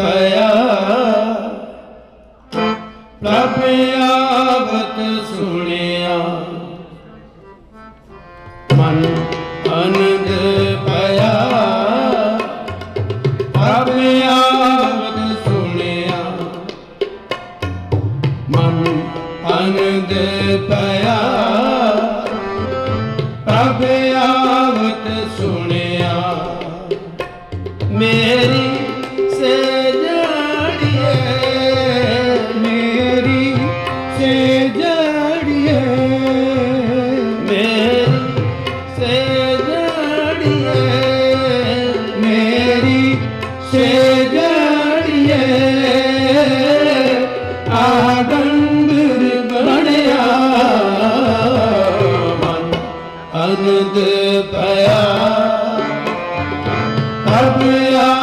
ਮਨ ਪ੍ਰਭ ਆਵਤ ਸੁਣਿਆ। ਮਨ ਅਨੰਦ ਪਿਆ ਪ੍ਰਭ ਆਵਤ ਸੁਣਿਆ। ਮਨ ਅਨੰਦ ਪਿਆ ਅਨੰਦ ਪਿਆ। ਪ੍ਰਭ ਆਵਤ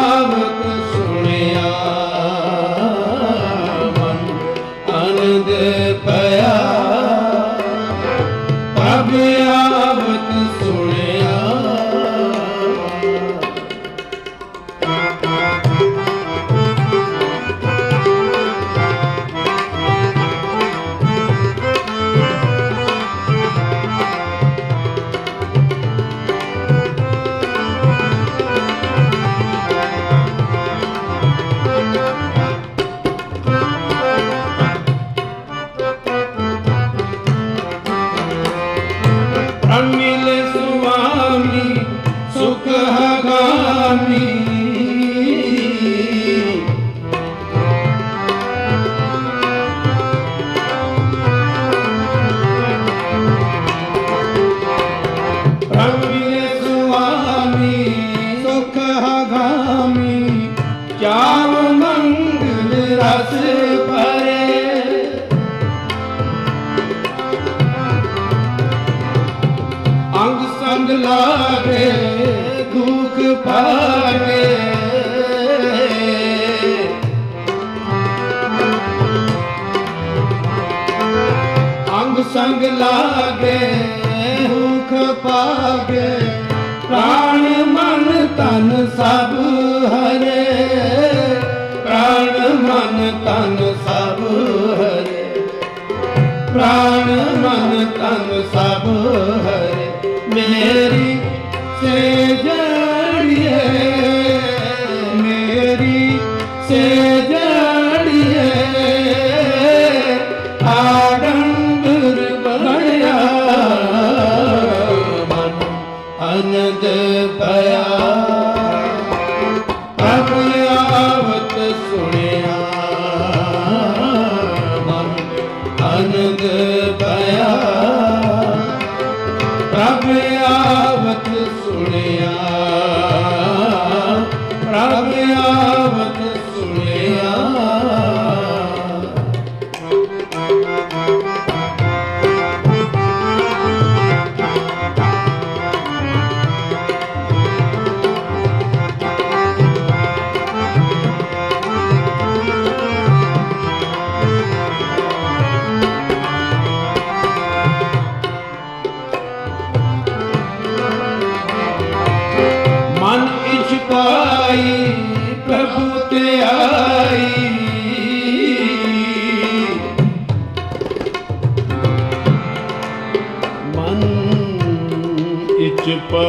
ਅੰਗ ਸੰਗ ਲਾਗੇ ਦੁਖ ਪਾਗੇ ਅੰਗ ਸੰਗ ਲਾਗੇ ਦੁਖ ਪਾਗੇ ਪ੍ਰਾਣ ਮਨ ਤਨ ਸਭ ਹਰੇ। ਪ੍ਰਾਣ ਮਨ ਤਨ ਹਰੇ ਮੇਰੀ ਸੇ ਇਛ ਪਾਈ।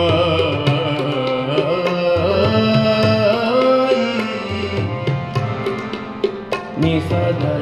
ਨੀ ਸਦਾ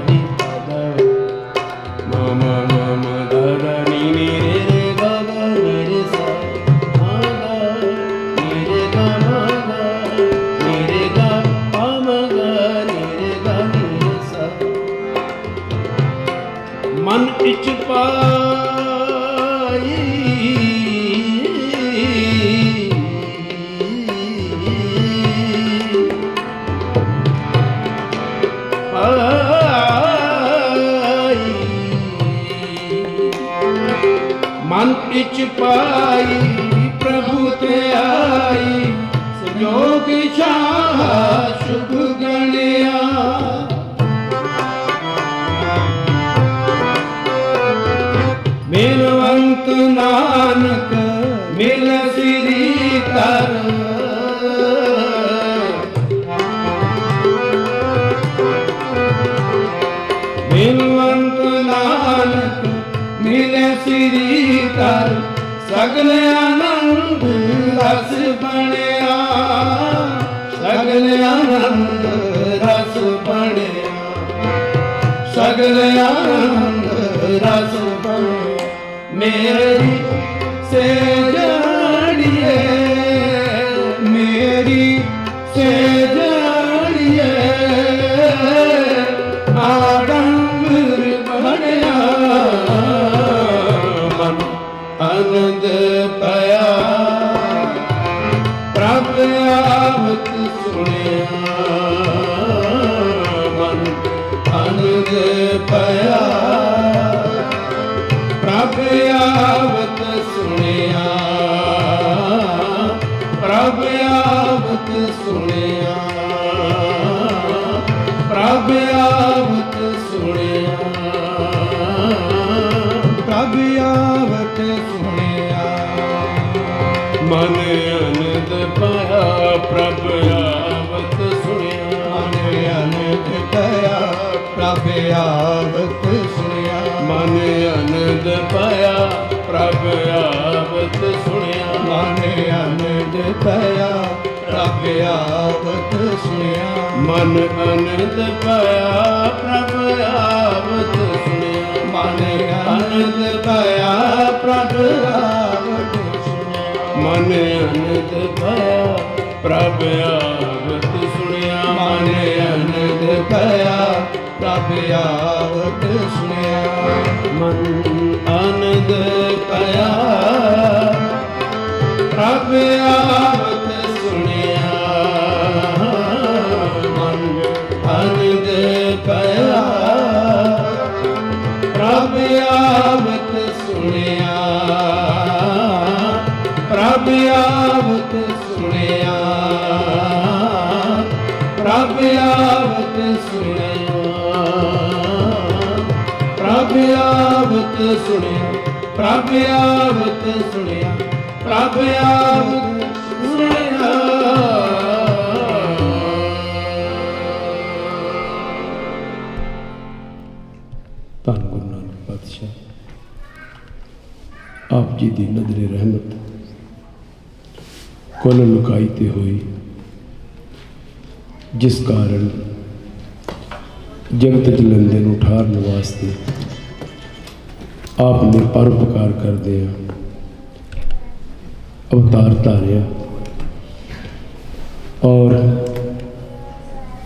ਜੋਗੀ ਸ਼ਾਹ ਨਾਨਕ, ਮਿਲ ਸ੍ਰੀ ਕਰ। ਮਿਲਵੰਤ ਨਾਨਕ, ਮਿਲ ਸ੍ਰੀ ਕਰ। ਸਗਲ ਆਨੰਦ ਰਸ ਬਣੇ। ਸਗਲ ਆਨੰਦ ਰਸ ਬਣਿਆ ਮੇਰੀ ਸੇ ਜਾਣੀਏ ਅਨੰਦ ਪਾਇਆ ਪ੍ਰਭ ਆਵਤ ਸੁਣਿਆ। ਮਨ ਅਨੰਦ ਪਿਆ ਪ੍ਰਭ ਆਵਤ ਸੁਣਿਆ। ਮਨ ਅਨੰਦ ਪਾਇਆ ਪ੍ਰਭ ਆਵਤ ਸੁਣਿਆ। ਮਨ ਅਨੰਦ ਪਿਆ ਪ੍ਰਭ ਆਵਤ ਸੁਣਿਆ। ਮਨ ਅਨੰਦ ਪਾਇਆ ਪ੍ਰਭ ਆਵਤ ਸੁਣਿਆ। ਮਨ ਅਨੰਦ ਪਾਇਆ ਪ੍ਰਭ ਆਵਤ ਸੁਣਿਆ। ਮਨ ਪ੍ਰਭ ਆਵਤ ਸੁਣਿਆ ਮਨ ਅਨੰਦ ਪਿਆ ਪ੍ਰਭ ਆਵਤ ਸੁਣਿਆ। ਮਨ ਅਨੰਦ ਪਾਇਆ ਪ੍ਰਭ ਆਵਤ ਸੁਣਿਆ। ਮਨ ਅਨੰਦ ਪਾਇਆ ਪ੍ਰਭ ਪ੍ਰਭ ਆਵਤ ਸੁਣਿਆ, ਪ੍ਰਭ ਆਵਤ ਸੁਣਿਆ। ਧੰਨ ਗੁਰੂ ਨਾਨਕ ਪਾਤਸ਼ਾਹ, ਆਪ ਜੀ ਦੀ ਨਜ਼ਰੇ ਰਹਿਮਤ, ਕੁੱਲ ਲੁਕਾਈ ਤੇ ਹੋਈ, ਜਿਸ ਕਾਰਨ ਜਗਤ ਜਲੰਦੇ ਨੂੰ ਠਾਰਨ ਵਾਸਤੇ ਆਪ ਨੇ ਪਰਉਪਕਾਰ ਕਰਦੇ ਆ। ਅਵਤਾਰ ਧਾਰਿਆ। ਔਰ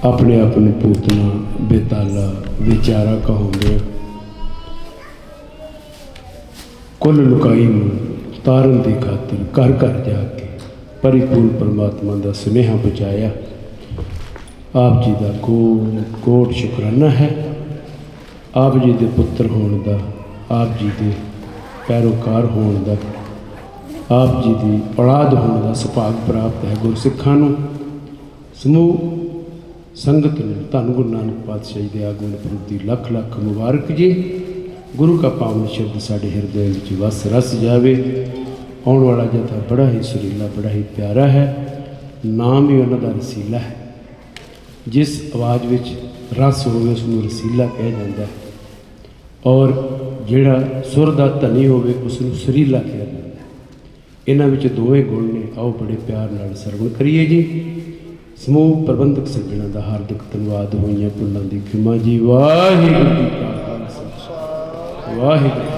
ਆਪਣੇ ਆਪ ਨੂੰ ਪੂਤਨਾ, ਬੇਤਾਲਾ, ਵਿਚਾਰਾ ਕਹਾਉਂਦੇ ਕੁੱਲ ਲੁਕਾਈ ਨੂੰ ਤਾਰਨ ਦੀ ਖਾਤਰ ਘਰ ਘਰ ਜਾ ਕੇ ਪਰਿਪੂਰਨ ਪਰਮਾਤਮਾ ਦਾ ਸੁਨੇਹਾ ਪਹੁੰਚਾਇਆ। ਆਪ ਜੀ ਦਾ ਕੋਟ ਕੋਟ ਸ਼ੁਕਰਾਨਾ ਹੈ। ਆਪ ਜੀ ਦੇ ਪੁੱਤਰ ਹੋਣ ਦਾ ਆਪ ਜੀ ਦੇ ਪੈਰੋਕਾਰ ਹੋਣ ਦਾ, ਆਪ ਜੀ ਦੀ ਔਲਾਦ ਹੋਣ ਦਾ ਸੁਭਾਗ ਪ੍ਰਾਪਤ ਹੈ ਗੁਰਸਿੱਖਾਂ ਨੂੰ। ਸਮੂਹ, ਸੰਗਤ ਨੂੰ ਧੰਨ ਗੁਰੂ ਨਾਨਕ ਪਾਤਸ਼ਾਹ ਜੀ ਦੇ ਆਗਮਨ ਪੁਰਬ ਲੱਖ ਲੱਖ ਮੁਬਾਰਕ ਜੀ। ਗੁਰੂ ਕਾ ਪਾਵਨ ਸ਼ਬਦ ਸਾਡੇ ਹਿਰਦੇ ਵਿੱਚ ਵਸ ਰਸ ਜਾਵੇ। ਆਉਣ ਵਾਲਾ ਜਥਾ ਬੜਾ ਹੀ ਸੁਰੀਲਾ, ਬੜਾ ਹੀ ਪਿਆਰਾ ਹੈ। ਨਾਮ ਹੀ ਉਹਨਾਂ ਦਾ ਰਸੀਲਾ ਹੈ। ਜਿਸ ਆਵਾਜ਼ ਵਿੱਚ ਰਸ ਹੋਵੇ ਉਸ ਨੂੰ ਰਸੀਲਾ ਕਿਹਾ ਜਾਂਦਾ ਹੈ। ਔਰ ਜਿਹੜਾ ਸੁਰ ਦਾ ਧਨੀ ਹੋਵੇ ਉਸ ਨੂੰ ਸੁਰੀਲਾ ਕਿਹਾ ਜਾਂਦਾ ਇਹਨਾਂ ਵਿੱਚ ਦੋਵੇਂ ਗੁਣ ਨੇ। ਆਓ ਬੜੇ ਪਿਆਰ ਨਾਲ ਸਰਵਣ ਕਰੀਏ ਜੀ। ਸਮੂਹ ਪ੍ਰਬੰਧਕ ਸੱਜਣਾਂ ਦਾ ਹਾਰਦਿਕ ਧੰਨਵਾਦ ਹੋਈਆਂ ਪੁੰਨਾਂ ਦੀ ਖਿਮਾ ਜੀ। ਵਾਹਿਗੁਰੂ ਜੀ ਕਾ ਖਾਲਸਾ। ਵਾਹਿਗੁਰੂ